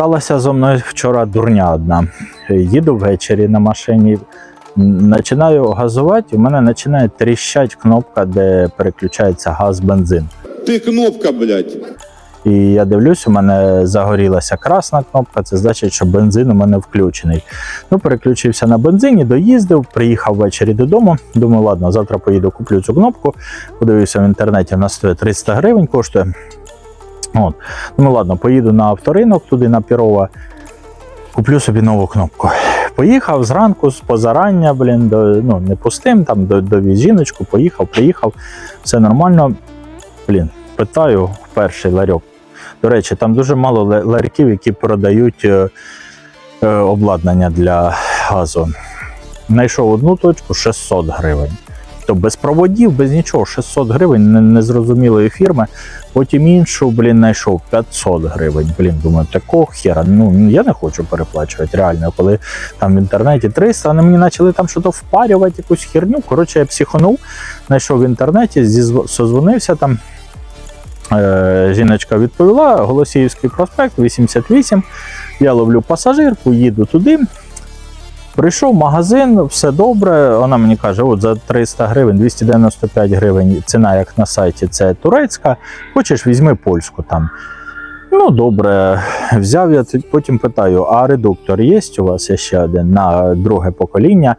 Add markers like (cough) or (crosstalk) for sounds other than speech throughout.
Сталася зо мною вчора дурня одна. Їду ввечері на машині, починаю газувати, у мене починає тріщати кнопка, де переключається газ, бензин. Ты кнопка, блядь. І я дивлюсь, у мене загорілася красна кнопка, це значить, що бензин у мене включений. Ну, переключився на бензині, доїздив, приїхав ввечері додому. Думаю, ладно, завтра поїду, куплю цю кнопку. Подивився в інтернеті, вона стоїть 300 гривень, коштує. От. Думаю, ладно, поїду на авторинок, туди на Пірова, куплю собі нову кнопку. Поїхав зранку, з позарання, блін, до, ну, не пустим, там до, довіз жіночку, поїхав, приїхав, все нормально. Блін, питаю в перший ларьок. До речі, там дуже мало ларьків, які продають е, е, обладнання для газу. Знайшов одну точку 600 гривень. То без проводів, без нічого, 600 гривень незрозумілої фірми. Потім іншу, блін, знайшов 500 гривень. Блін, думаю, такого хера. Ну я не хочу переплачувати. Реально, коли там в інтернеті 300, вони мені почали там щось впарювати, якусь херню. Коротше, я психанув, знайшов в інтернеті, созвонився там. Е, жіночка відповіла: Голосіївський проспект 88. Я ловлю пасажирку, їду туди. Прийшов в магазин, все добре. Вона мені каже: от за 300 гривень, 295 гривень ціна, як на сайті, це турецька. Хочеш, візьми польську там. Ну, добре, взяв я потім питаю: а редуктор є у вас ще один на друге покоління?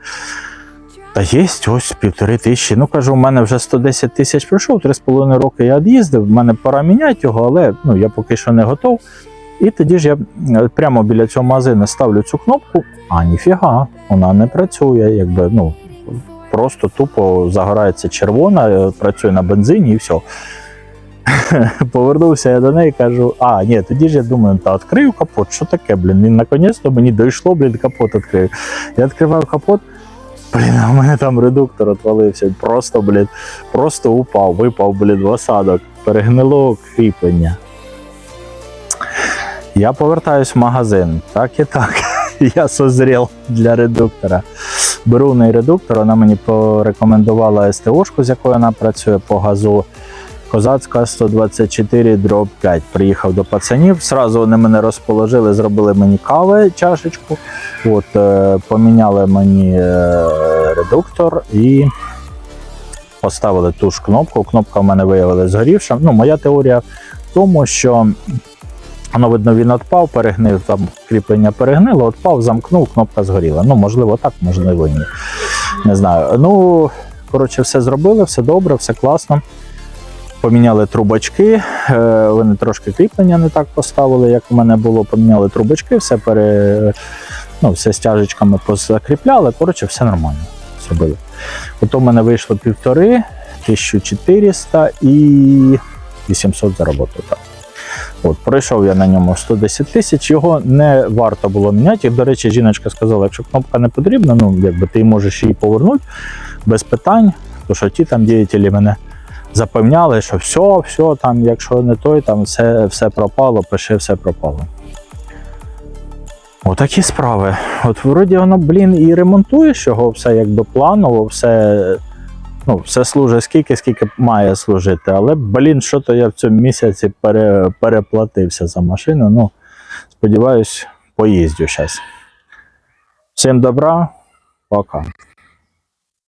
Та є, ось півтори тисячі. Ну кажу, у мене вже 110 тисяч пройшов, 3,5 роки я від'їздив, в мене пора міняти його, але ну, я поки що не готов. І тоді ж я е, прямо біля цього магазину ставлю цю кнопку, а ніфіга, вона не працює. Якби, ну, просто тупо загорається червона, е, працює на бензині і все. (laughs) Повернувся я до неї і кажу: а, ні, тоді ж я думаю, та відкрию капот, що таке, блін? І наконець-то мені дійшло, блін, капот відкрию. Я відкриваю капот, блін, а у мене там редуктор отвалився. Просто, блін, просто упав, випав, блін, в осадок, перегнило кріплення. Я повертаюсь в магазин. Так і так. (laughs) Я созрів для редуктора. Беру в неї редуктор, вона мені порекомендувала СТОшку, з якою вона працює по газу. Козацька 124 дроб 5. Приїхав до пацанів. Сразу вони мене розположили, зробили мені кави, чашечку. От, е, поміняли мені е, редуктор і поставили ту ж кнопку. Кнопка в мене виявилася згорівша. Ну, моя теорія в тому, що воно, видно, він відпав, перегнив, там кріплення перегнило, відпав, замкнув, кнопка згоріла. Ну, можливо, так, можливо, ні. Не знаю. Ну, коротше, все зробили, все добре, все класно. Поміняли трубочки, е, вони трошки кріплення не так поставили, як у мене було. Поміняли трубочки, все пере, ну, все стяжечками позакріпляли. Коротше, все нормально зробили. Ото в мене вийшло півтори, 1400 і 800 заработав. От, пройшов я на ньому 110 тисяч, його не варто було міняти. До речі, жіночка сказала, якщо кнопка не потрібна, ну якби ти можеш її повернути без питань, тому що ті там діятелі мене запевняли, що все, все, там, якщо не той, там все, все пропало, пиши, все пропало. Отакі справи. От вроді воно, блін, і ремонтуєш його, все якби планово, все, ну, все служить скільки, скільки має служити. Але, блін, що то я в цьому місяці пере, переплатився за машину. Ну, сподіваюсь, поїздю зараз. Всім добра, пока.